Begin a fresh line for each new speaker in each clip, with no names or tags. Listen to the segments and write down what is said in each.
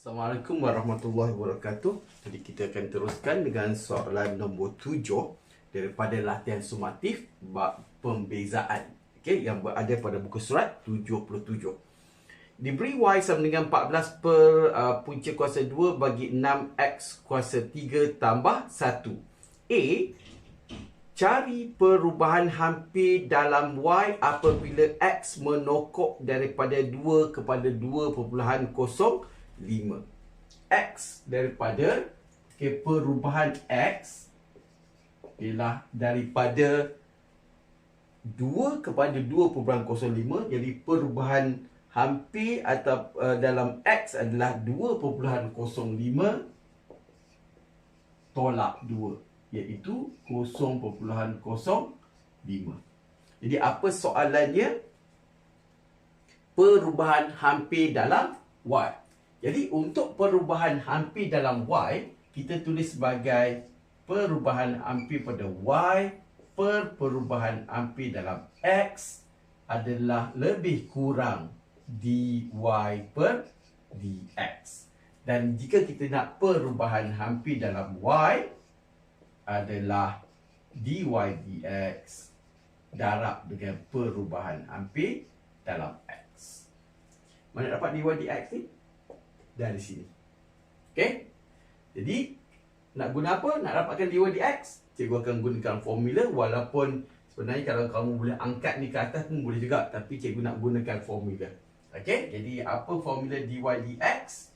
Assalamualaikum warahmatullahi wabarakatuh. Jadi kita akan teruskan dengan soalan nombor tujuh daripada latihan sumatif bab pembezaan. Okey, yang berada pada buku surat 77. Diberi y sama dengan 14 per uh, punca kuasa 2 bagi 6x kuasa 3 tambah 1. A. Cari perubahan hampir dalam y apabila x menokok daripada 2 kepada 2.05 5 X daripada okay, perubahan X ialah daripada 2 kepada 2.05 jadi perubahan hampir atau uh, dalam X adalah 2.05 tolak 2 iaitu 0.05 jadi apa soalannya? Perubahan hampir dalam Y jadi untuk perubahan hampir dalam Y, kita tulis sebagai perubahan hampir pada Y per perubahan hampir dalam X adalah lebih kurang dy per dx. Dan jika kita nak perubahan hampir dalam Y adalah dy dx darab dengan perubahan hampir dalam X. Mana dapat dy dx ni? Dari sini. Okey? Jadi, nak guna apa? Nak dapatkan dy dx, cikgu akan gunakan formula walaupun sebenarnya kalau kamu boleh angkat ni ke atas pun boleh juga. Tapi cikgu nak gunakan formula. Okey? Jadi, apa formula dy dx?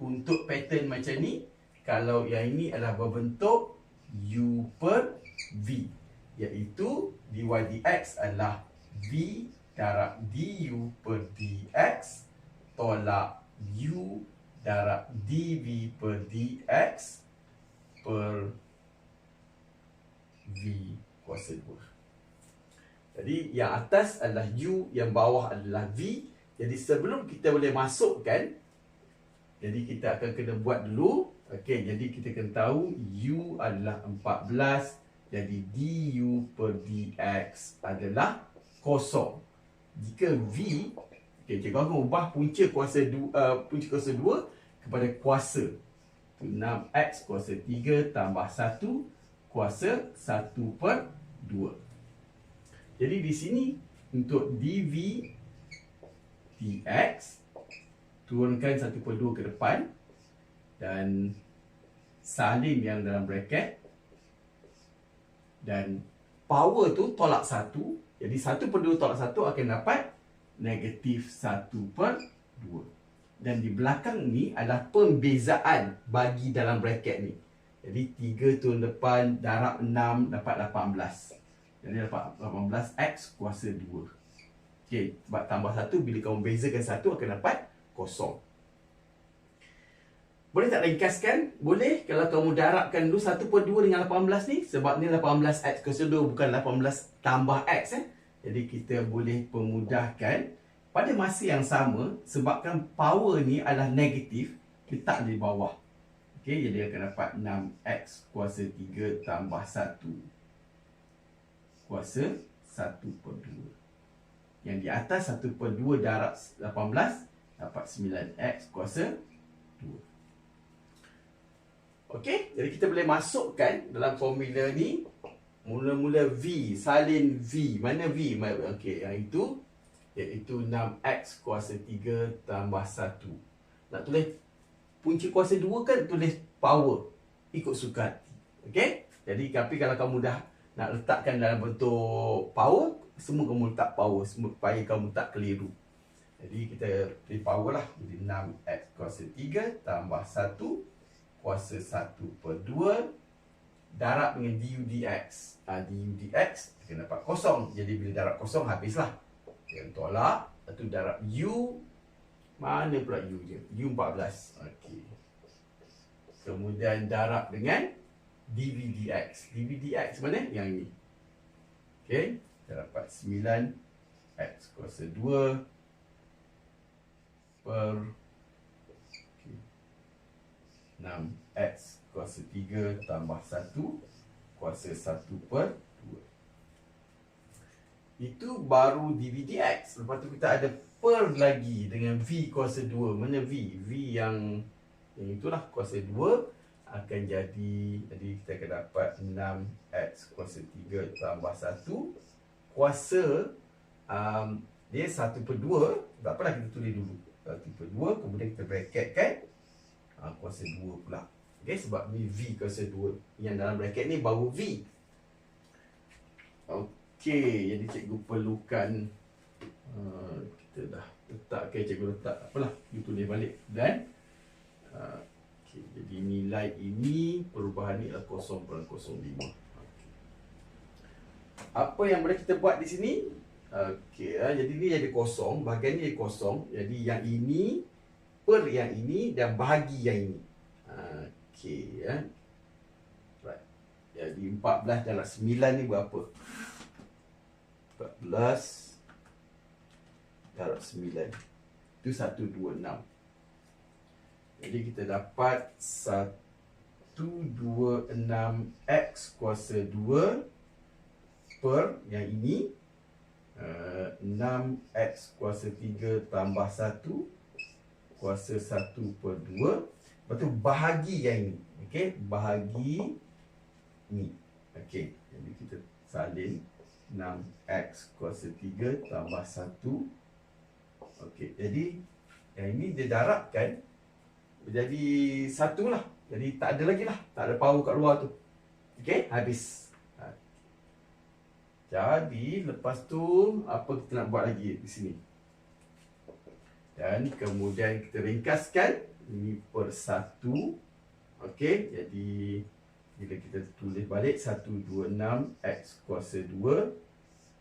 Untuk pattern macam ni, kalau yang ini adalah berbentuk u per v. Iaitu dy dx adalah v darab du per dx tolak u darab dv per dx per v kuasa 2. Jadi yang atas adalah u, yang bawah adalah v. Jadi sebelum kita boleh masukkan, jadi kita akan kena buat dulu. Okey, jadi kita kena tahu u adalah 14. Jadi du per dx adalah kosong. Jika v Okey, cikgu akan ubah punca kuasa 2 uh, punca kuasa 2 kepada kuasa. 6x kuasa 3 tambah 1 kuasa 1 per 2. Jadi di sini untuk dv dx turunkan 1 per 2 ke depan dan salin yang dalam bracket dan power tu tolak 1 jadi 1 per 2 tolak 1 akan dapat negatif 1 per 2. Dan di belakang ni adalah pembezaan bagi dalam bracket ni. Jadi 3 turun depan darab 6 dapat 18. Jadi dapat 18x kuasa 2. Okey, sebab tambah 1 bila kamu bezakan 1 akan dapat kosong. Boleh tak ringkaskan? Boleh kalau kamu darabkan dulu 1 per 2 dengan 18 ni. Sebab ni 18x kuasa 2 bukan 18 tambah x eh. Jadi kita boleh pemudahkan pada masa yang sama sebabkan power ni adalah negatif, letak di bawah. Okey, jadi akan dapat 6x kuasa 3 tambah 1 kuasa 1 per 2. Yang di atas 1 per 2 darab 18 dapat 9x kuasa 2. Okey, jadi kita boleh masukkan dalam formula ni Mula-mula V, salin V. Mana V? Okey, yang itu iaitu 6X kuasa 3 tambah 1. Nak tulis punca kuasa 2 kan tulis power. Ikut suka. Okey? Jadi, tapi kalau kamu dah nak letakkan dalam bentuk power, semua kamu letak power supaya kamu tak keliru. Jadi, kita pilih power lah. Jadi, 6X kuasa 3 tambah 1 kuasa 1 per 2 darab dengan du dx. Ha, du dx akan dapat kosong. Jadi bila darab kosong habislah. Yang tolak itu darab u mana pula u je? u 14. Okey. Kemudian darab dengan dv dx. dv dx mana? Yang ini. Okey, kita dapat 9 x kuasa 2 per okay. 6x kuasa 3 tambah 1 kuasa 1 per 2. Itu baru DVD X. Lepas tu kita ada per lagi dengan V kuasa 2. Mana V? V yang, yang itulah kuasa 2 akan jadi jadi kita akan dapat 6x kuasa 3 tambah 1 kuasa um, dia 1 per 2 tak apalah kita tulis dulu 1 per 2 kemudian kita bracket kan uh, kuasa 2 pula okay, sebab ni V kuasa 2 yang dalam bracket ni baru V Okey, jadi cikgu perlukan uh, kita dah letak okay, cikgu letak apalah kita tulis balik dan uh, Okay, jadi nilai ini perubahan ni adalah 0.05. Okay. Apa yang boleh kita buat di sini? Okey, ya, jadi ni jadi kosong, bahagian ni jadi kosong. Jadi yang ini per yang ini dan bahagi yang ini. Okey, ya. Right. Jadi 14 darab 9 ni berapa? 14 darab 9. Itu 126. Jadi kita dapat 126x kuasa 2 per yang ini uh, 6x kuasa 3 tambah 1 kuasa 1 per 2 Lepas tu bahagi yang ini. Okey, bahagi ni. Okey, jadi kita salin 6x kuasa 3 tambah 1 Okey, jadi yang ini dia darabkan jadi satu lah. Jadi tak ada lagi lah. Tak ada power kat luar tu. Okay habis. Ha. Jadi lepas tu Apa kita nak buat lagi di sini? Dan kemudian kita ringkaskan Ini per satu. Okay jadi Bila kita tulis balik 126 X kuasa 2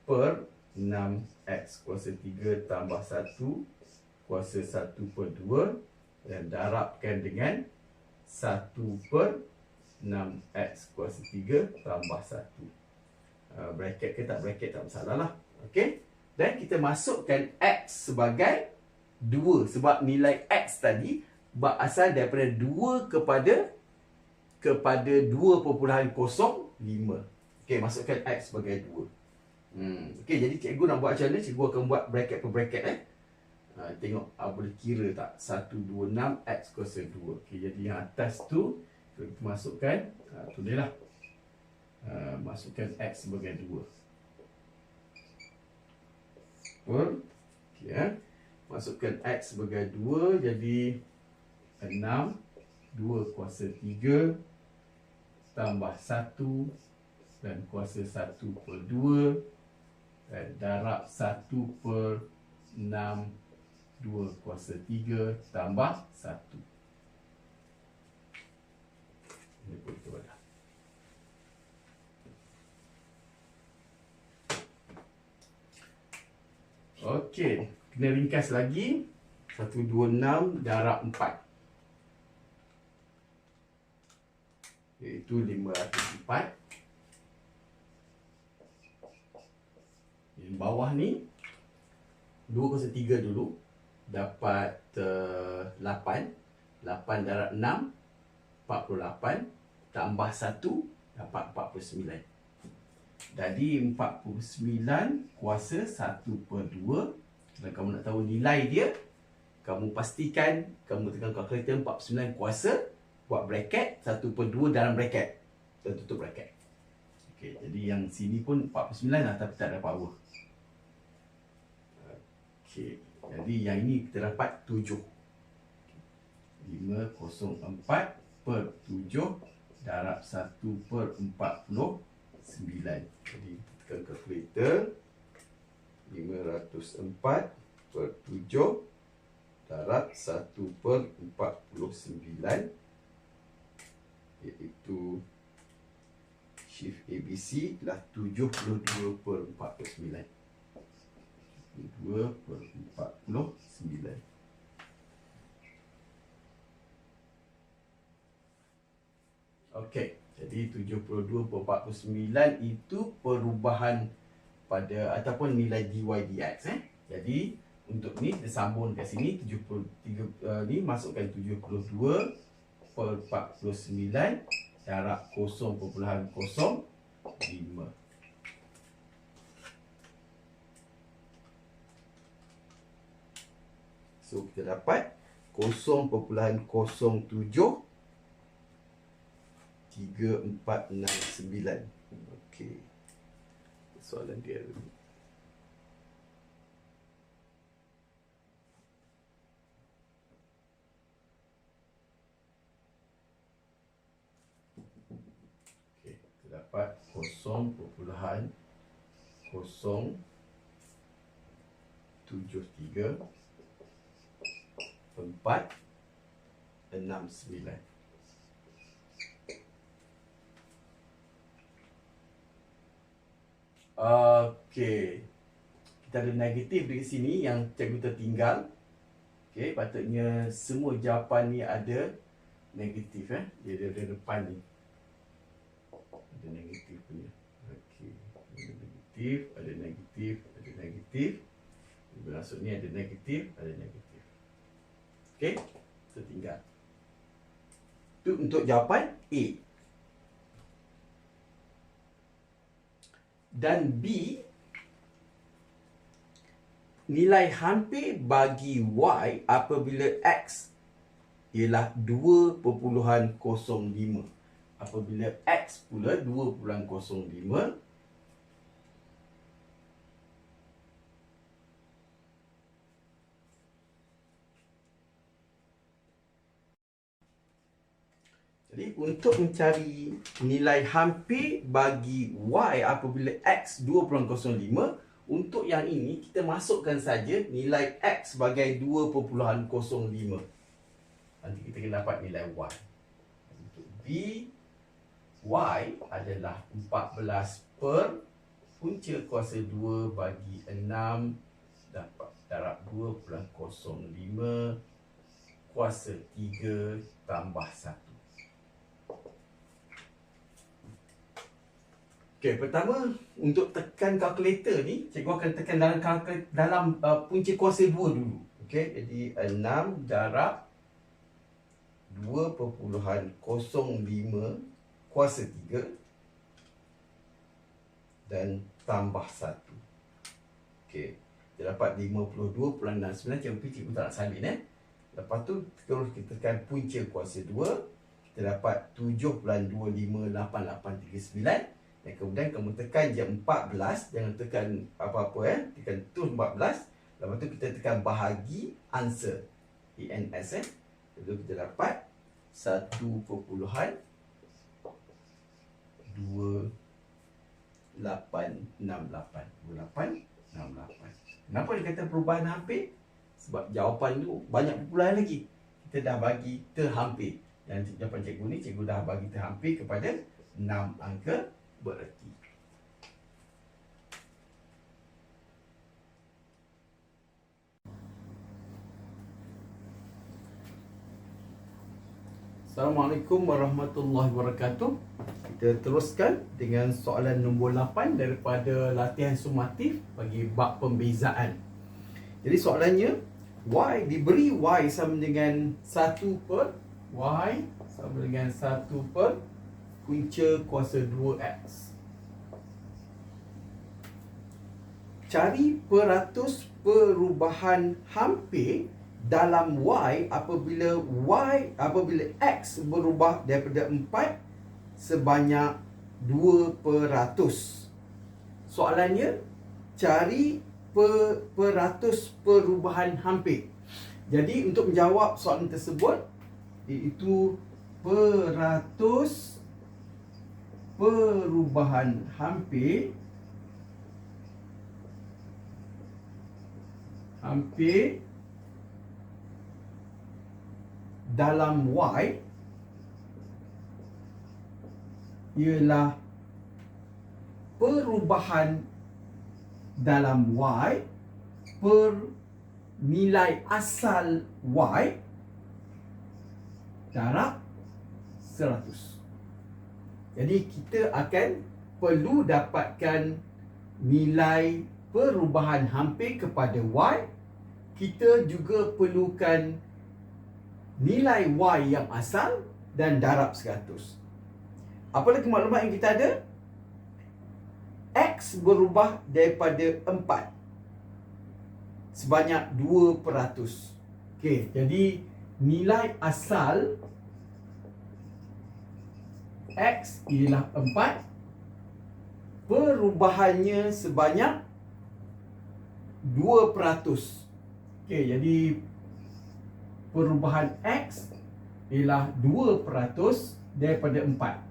Per 6 X kuasa 3 tambah 1 Kuasa 1 per 2 dan darabkan dengan 1 per 6x kuasa 3 tambah 1 uh, bracket ke tak bracket tak masalah lah ok dan kita masukkan x sebagai 2 sebab nilai x tadi berasal daripada 2 kepada kepada 2.05 ok masukkan x sebagai 2 hmm. ok jadi cikgu nak buat macam mana? Cikgu akan buat bracket per bracket eh? Ha, tengok uh, boleh kira tak? 126 x kuasa 2 okay, jadi yang atas tu kita masukkan uh, tulislah. Uh, masukkan x sebagai 2 per okay, ya. masukkan x sebagai 2 jadi 6 2 kuasa 3 tambah 1 dan kuasa 1 per 2 dan darab 1 per 6 2 kuasa 3 tambah 1 Ini pun buat Okey, kena ringkas lagi. 126 darab 4 Iaitu 504 Di bawah ni 2 kuasa 3 dulu dapat uh, 8 8 darab 6 48 tambah 1 dapat 49 jadi 49 kuasa 1 per 2 kalau kamu nak tahu nilai dia kamu pastikan kamu tekan kalkulator 49 kuasa buat bracket 1 per 2 dalam bracket. Dan tutup bracket. Okay, jadi yang sini pun 49 lah tapi tak ada power. Okay. Jadi yang ini kita dapat 7 504 per 7 Darab 1 per 49 Jadi kita kalkulator 504 per 7 Darab 1 per 49 Iaitu ABC adalah 72 per 49 2 per 49 Okey, jadi 72 per 49 itu perubahan pada ataupun nilai dy dx eh. Jadi untuk ni kita sambung kat sini 73 uh, ni masukkan 72 per 49 darab lima. So kita dapat 0.073469 okey. Soalan dia dapat 0.073 empat enam sembilan. Okey. Kita ada negatif di sini yang cikgu tertinggal. Okey, patutnya semua jawapan ni ada negatif eh. Dia ada, depan ni. Ada negatif negatif, ada negatif, ada negatif. Bermaksud ni ada negatif, ada negatif. Okey, tertinggal. Itu untuk jawapan A. dan B nilai hampir bagi Y apabila X ialah 2.05 apabila X pula 2.05 Jadi untuk mencari nilai hampir bagi Y apabila X 2.05 Untuk yang ini kita masukkan saja nilai X sebagai 2.05 Nanti kita akan dapat nilai Y. Untuk B Y adalah 14 per punca kuasa 2 bagi 6 dapat darab 2.05 kuasa 3 tambah 1 Okey, pertama untuk tekan kalkulator ni, cikgu akan tekan dalam dalam uh, punca kuasa 2 dulu. Okey, jadi 6 darab 2.05 kuasa 3 dan tambah 1. Okey, kita dapat 52.69 cikgu cikgu tak nak salin eh. Lepas tu terus kita tekan punca kuasa 2, kita dapat 7.258839 dan kemudian kamu tekan jam 14 Jangan tekan apa-apa eh. Tekan tu 14 Lepas tu kita tekan bahagi answer. ENS eh. Lalu kita dapat 1 perpuluhan 2 8 6 8 2 8 6 8 Kenapa dia kata perubahan hampir? Sebab jawapan tu banyak perpuluhan lagi. Kita dah bagi terhampir. Dan jawapan cikgu ni Cikgu dah bagi terhampir kepada 6 angka berarti. Assalamualaikum warahmatullahi wabarakatuh. Kita teruskan dengan soalan nombor 8 daripada latihan sumatif bagi bab pembezaan. Jadi soalannya y diberi y sama dengan 1 per y sama dengan 1 per punca kuasa 2x. Cari peratus perubahan hampir dalam y apabila y apabila x berubah daripada 4 sebanyak 2 peratus. Soalannya cari per, peratus perubahan hampir. Jadi untuk menjawab soalan tersebut iaitu peratus perubahan hampir hampir dalam y ialah perubahan dalam y per nilai asal y darab 100. Jadi kita akan perlu dapatkan nilai perubahan hampir kepada Y. Kita juga perlukan nilai Y yang asal dan darab 100. Apa lagi maklumat yang kita ada? X berubah daripada 4 sebanyak 2%. Okey, jadi nilai asal X ialah 4 Perubahannya sebanyak 2% Okey, jadi Perubahan X Ialah 2% Daripada 4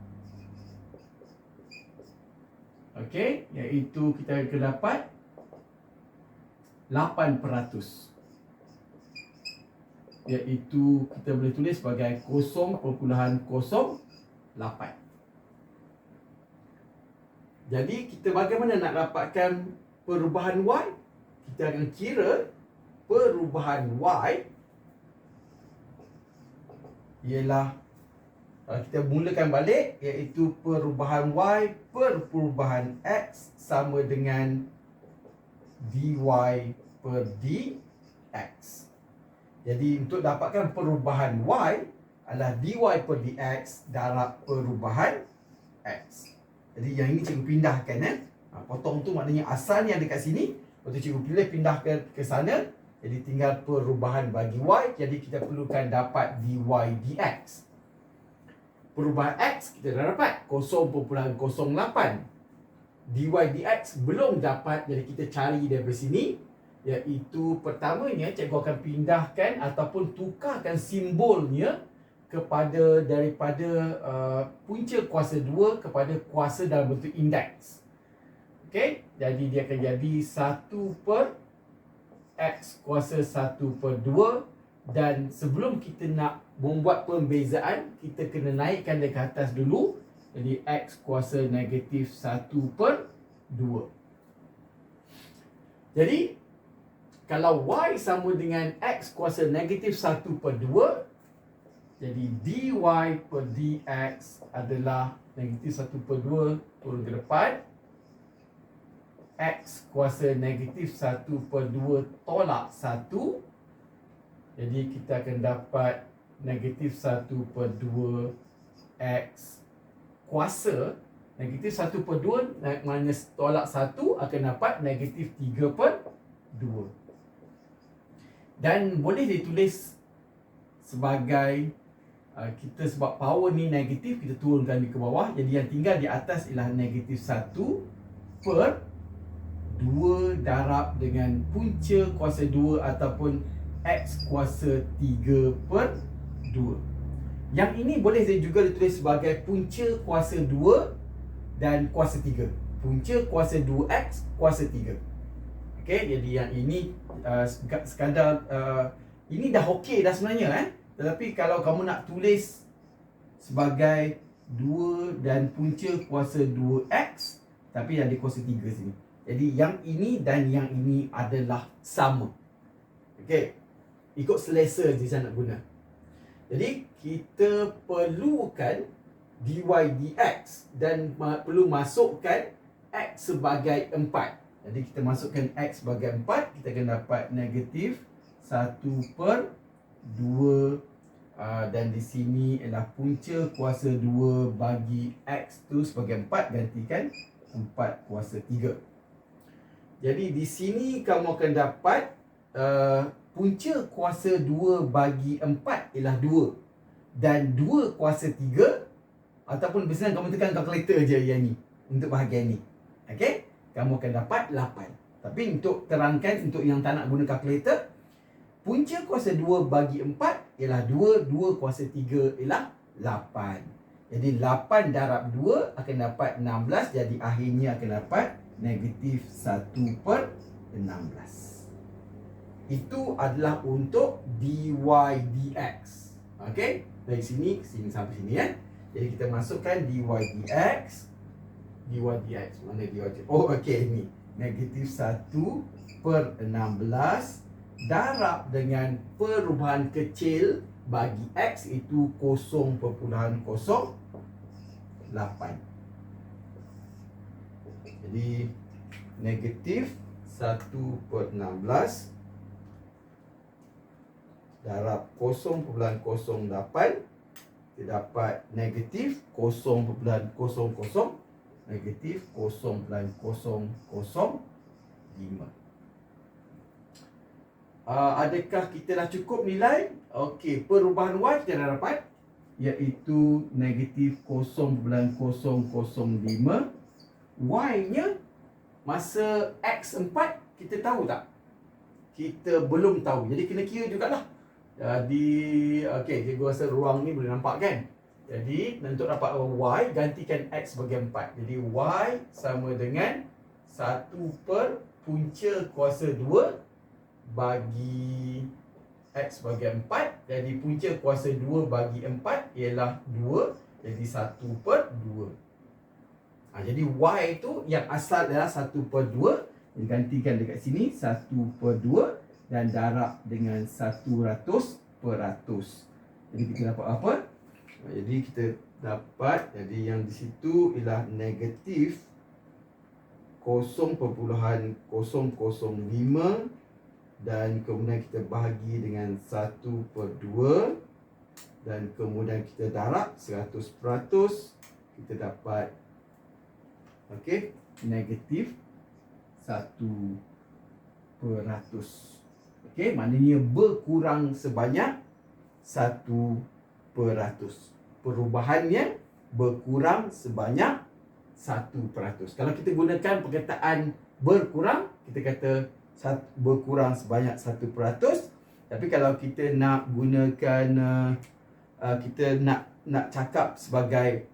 Okey, iaitu kita akan dapat 8% iaitu kita boleh tulis sebagai 0.08 jadi kita bagaimana nak dapatkan perubahan Y? Kita akan kira perubahan Y ialah kalau kita mulakan balik iaitu perubahan Y per perubahan X sama dengan dy per dx jadi untuk dapatkan perubahan y adalah dy per dx darab perubahan x. Jadi yang ini cikgu pindahkan eh. Ha, potong tu maknanya asal ada kat sini. Lepas tu cikgu pilih pindahkan ke sana. Jadi tinggal perubahan bagi y. Jadi kita perlukan dapat dy dx. Perubahan x kita dah dapat 0.08. dy dx belum dapat. Jadi kita cari daripada sini iaitu pertamanya cikgu akan pindahkan ataupun tukarkan simbolnya kepada daripada uh, punca kuasa 2 kepada kuasa dalam bentuk indeks. Okey, jadi dia akan jadi 1 per x kuasa 1 per 2 dan sebelum kita nak membuat pembezaan kita kena naikkan dia ke atas dulu. Jadi x kuasa negatif 1 per 2 jadi kalau y sama dengan x kuasa negatif 1 per 2 jadi dy per dx adalah negatif 1 per 2 turun ke depan. X kuasa negatif 1 per 2 tolak 1 jadi kita akan dapat negatif 1 per 2 x kuasa negatif 1 per 2 minus tolak 1 akan dapat negatif 3 per 2 dan boleh ditulis sebagai kita sebab power ni negatif kita turunkan di ke bawah. Jadi yang tinggal di atas ialah negatif 1 per 2 darab dengan punca kuasa 2 ataupun x kuasa 3 per 2 yang ini boleh saya juga ditulis sebagai punca kuasa 2 dan kuasa 3 punca kuasa 2x kuasa 3 Okay, jadi yang ini uh, sekadar uh, ini dah okey dah sebenarnya eh. Tetapi kalau kamu nak tulis sebagai 2 dan punca kuasa 2x tapi ada kuasa 3 sini. Jadi yang ini dan yang ini adalah sama. Okey. Ikut selesa je saya nak guna. Jadi kita perlukan dy dx dan perlu masukkan x sebagai 4. Jadi kita masukkan X sebagai 4 Kita akan dapat negatif 1 per 2 uh, Dan di sini ialah punca kuasa 2 bagi X tu sebagai 4 Gantikan 4 kuasa 3 Jadi di sini kamu akan dapat uh, Punca kuasa 2 bagi 4 ialah 2 Dan 2 kuasa 3 Ataupun biasanya kamu tekan kalkulator je yang ni Untuk bahagian ni. Okay kamu akan dapat 8. Tapi untuk terangkan untuk yang tak nak guna kalkulator, punca kuasa 2 bagi 4 ialah 2, 2 kuasa 3 ialah 8. Jadi 8 darab 2 akan dapat 16, jadi akhirnya akan dapat negatif 1 per 16. Itu adalah untuk dy dx. Okey, dari sini sini sampai sini ya. Jadi kita masukkan dy dx dy dx mana dy dx oh okey ni negatif 1 per 16 darab dengan perubahan kecil bagi x itu 0.08 jadi negatif 1 per 16 darab 0.08 kita dapat negatif 0.00 negatif 0.005. uh, adakah kita dah cukup nilai? Okey, perubahan Y kita dah dapat iaitu negatif 0.005 Y-nya masa X4 kita tahu tak? Kita belum tahu. Jadi kena kira jugalah. Jadi, okey, cikgu rasa ruang ni boleh nampak kan? Jadi, untuk dapat Y, gantikan X sebagai 4. Jadi, Y sama dengan 1 per punca kuasa 2 bagi X bagi 4 Jadi punca kuasa 2 bagi 4 ialah 2 Jadi 1 per 2 ha, Jadi Y tu yang asal adalah 1 per 2 Digantikan dekat sini 1 per 2 Dan darab dengan 100 per 100 Jadi kita dapat apa? Ha, jadi kita dapat Jadi yang di situ ialah negatif 0.005 dan kemudian kita bahagi dengan 1 per 2 dan kemudian kita darab 100% kita dapat okey negatif 1 per 100 okey maknanya berkurang sebanyak 1 per 100 perubahannya berkurang sebanyak 1 per 100 kalau kita gunakan perkataan berkurang kita kata berkurang sebanyak 1% tapi kalau kita nak gunakan uh, kita nak nak cakap sebagai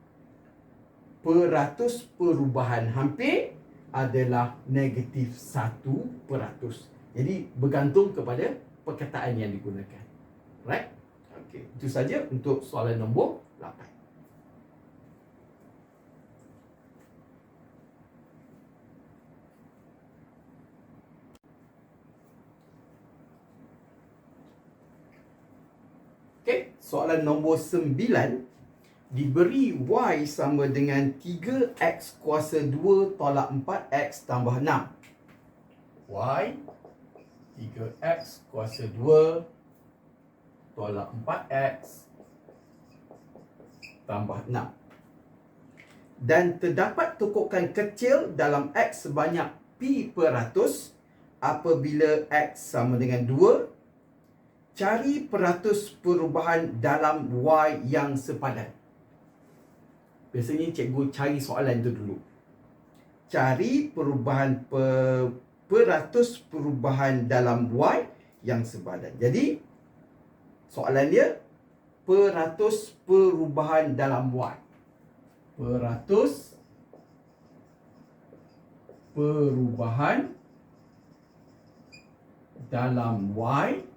peratus perubahan hampir adalah negatif 1%. Jadi bergantung kepada perkataan yang digunakan. Right? Okay. Itu saja untuk soalan nombor 8. Soalan nombor 9 diberi y sama dengan 3x kuasa 2 tolak 4x tambah 6 y 3x kuasa 2 tolak 4x tambah 6 dan terdapat tokokan kecil dalam x sebanyak p peratus apabila x sama dengan 2 cari peratus perubahan dalam Y yang sepadan. Biasanya cikgu cari soalan tu dulu. Cari perubahan per, peratus perubahan dalam Y yang sepadan. Jadi, soalan dia, peratus perubahan dalam Y. Peratus perubahan dalam Y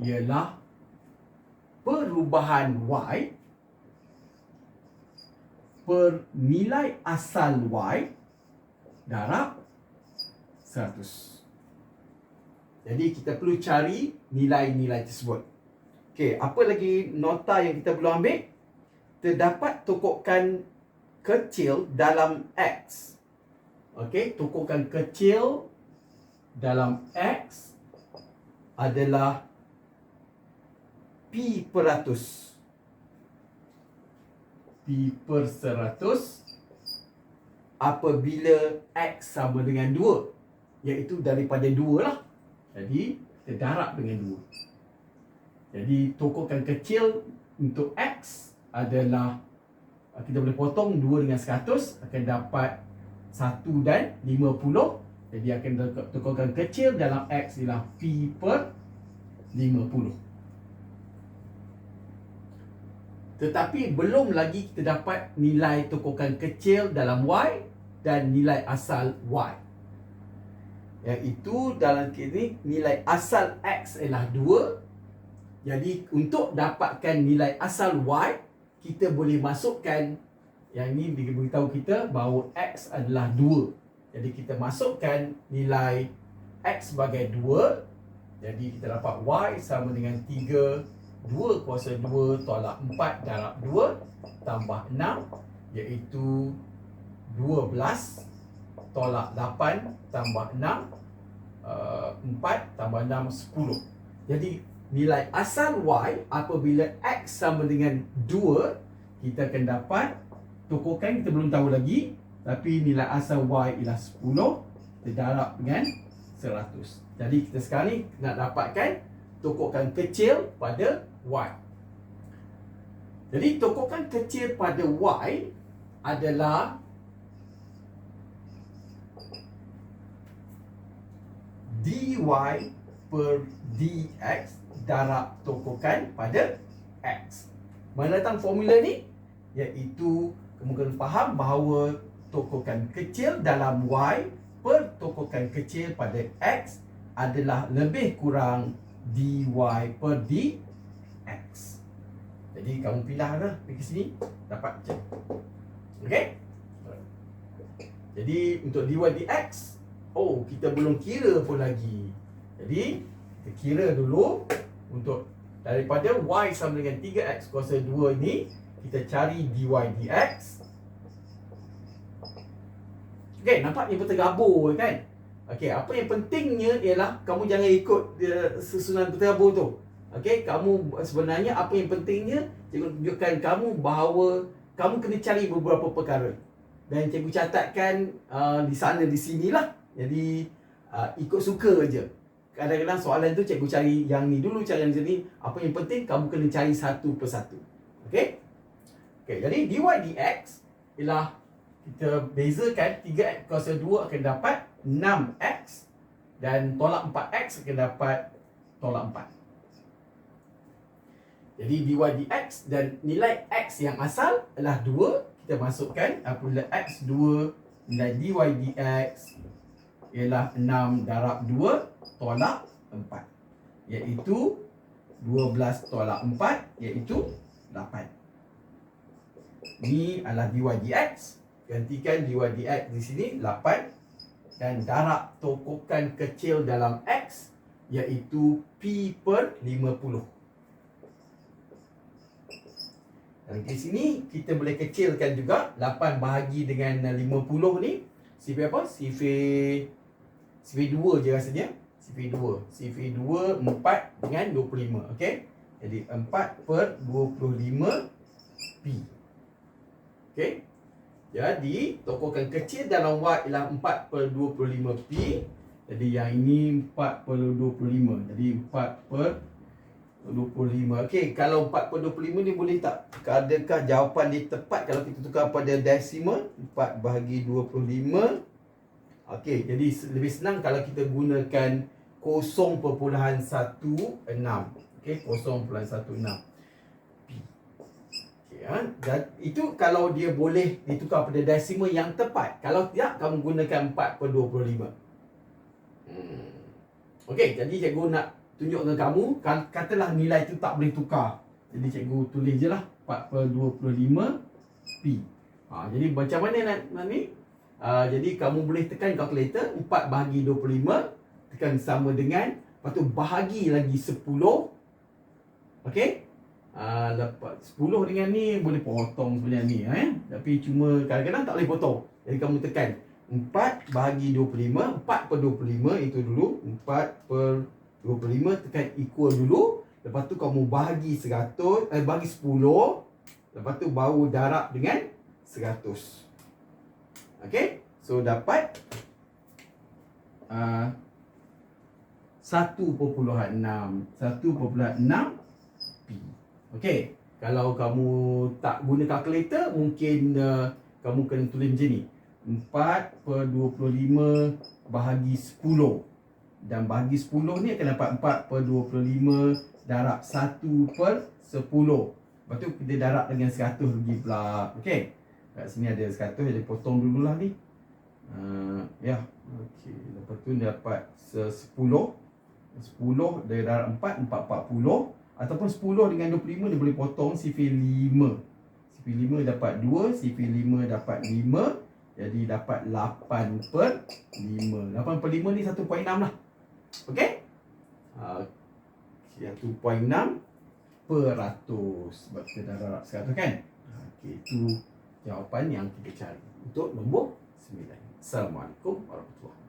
ialah perubahan y per nilai asal y darab 100. Jadi kita perlu cari nilai-nilai tersebut. Okey, apa lagi nota yang kita perlu ambil? Terdapat tokokan kecil dalam x. Okey, tokokan kecil dalam x adalah P peratus P per seratus. Apabila X sama dengan 2 Iaitu daripada 2 lah. Jadi kita darab dengan 2 Jadi tokokan kecil untuk X adalah Kita boleh potong 2 dengan 100 Akan dapat 1 dan 50 Jadi akan tokokan kecil dalam X ialah P per 50 Tetapi belum lagi kita dapat nilai tokokan kecil dalam Y dan nilai asal Y. Yang itu dalam kini nilai asal X ialah 2. Jadi untuk dapatkan nilai asal Y, kita boleh masukkan yang ini diberitahu kita bahawa X adalah 2. Jadi kita masukkan nilai X sebagai 2. Jadi kita dapat Y sama dengan 3 2 kuasa 2 tolak 4 darab 2 tambah 6 iaitu 12 tolak 8 tambah 6 uh, 4 tambah 6 10 jadi nilai asal y apabila x sama dengan 2 kita akan dapat tokokan kita belum tahu lagi tapi nilai asal y ialah 10 kita darab dengan 1 100. Jadi kita sekarang ni nak dapatkan tokokan kecil pada Y. Jadi tokokan kecil pada Y adalah dy per dx darab tokokan pada x. Mana datang formula ni? Iaitu kamu kena faham bahawa tokokan kecil dalam y per tokokan kecil pada x adalah lebih kurang dy per dx. Jadi kamu pilih lah pergi sini dapat je. Okey? Jadi untuk dy dx oh kita belum kira pun lagi. Jadi kita kira dulu untuk daripada y sama dengan 3x kuasa 2 ni kita cari dy dx. Okey, nampak ni bertergabur kan? Okey, apa yang pentingnya ialah kamu jangan ikut dia susunan bertergabur tu. Okey, kamu sebenarnya apa yang pentingnya cikgu tunjukkan kamu bahawa kamu kena cari beberapa perkara. Dan cikgu catatkan uh, di sana di sinilah. Jadi uh, ikut suka aja. Kadang-kadang soalan tu cikgu cari yang ni dulu, cari yang ni. Apa yang penting kamu kena cari satu persatu. Okey? Okey, jadi dy dx ialah kita bezakan 3x kuasa 2 akan dapat 6x dan tolak 4x akan dapat tolak 4. Jadi dy dx dan nilai x yang asal adalah 2. Kita masukkan apabila x 2 nilai dy dx ialah 6 darab 2 tolak 4. Iaitu 12 tolak 4 iaitu 8. Ini adalah dy dx gantikan dy dx di sini 8 dan darab tokokan kecil dalam x iaitu p per 50 dan di sini kita boleh kecilkan juga 8 bahagi dengan 50 ni sifir apa? sifir sifir 2 je rasanya sifir 2 sifir 2 4 dengan 25 ok jadi 4 per 25 p ok jadi, tokokan kecil dalam Y ialah 4 per 25P. Jadi, yang ini 4 per 25. Jadi, 4 per 25. Okey, kalau 4 per 25 ni boleh tak? Adakah jawapan dia tepat kalau kita tukar pada decimal? 4 bahagi 25. Okey, jadi lebih senang kalau kita gunakan 0.16. Okey, 0.16 ya. Dan itu kalau dia boleh ditukar pada desimal yang tepat. Kalau tidak, kamu gunakan 4 per 25. Hmm. Okey, jadi cikgu nak tunjuk dengan kamu, katalah nilai itu tak boleh tukar. Jadi cikgu tulis je lah 4 per 25 P. Ha, jadi macam mana nak, nak ni? Uh, jadi kamu boleh tekan kalkulator 4 bahagi 25 tekan sama dengan lepas tu bahagi lagi 10 Okey? Ah, dapat 10 dengan ni boleh potong sebenarnya ni eh. Tapi cuma kadang-kadang tak boleh potong. Jadi kamu tekan 4 bahagi 25, 4 per 25 itu dulu. 4 per 25 tekan equal dulu. Lepas tu kamu bahagi 100, eh bagi 10. Lepas tu baru darab dengan 100. Okay. So dapat uh, 1.6 1.6 P Okey, kalau kamu tak guna kalkulator, mungkin uh, kamu kena tulis macam ni. 4 per 25 bahagi 10. Dan bahagi 10 ni akan dapat 4 per 25 darab 1 per 10. Lepas tu kita darab dengan 100 lagi pula. Okey. Kat sini ada 100, jadi potong dululah ni. Uh, ya. Okey. Lepas tu dapat 10. 10 dari darab 4, 4, 40. Ataupun 10 dengan 25 dia boleh potong sifir 5 Sifir 5 dapat 2 Sifir 5 dapat 5 Jadi dapat 8 per 5 8 per 5 ni 1.6 lah Okay? Uh, 1.6 per ratus Sebab kita dah darab 100 kan? Okay itu jawapan yang kita cari Untuk nombor 9 Assalamualaikum warahmatullahi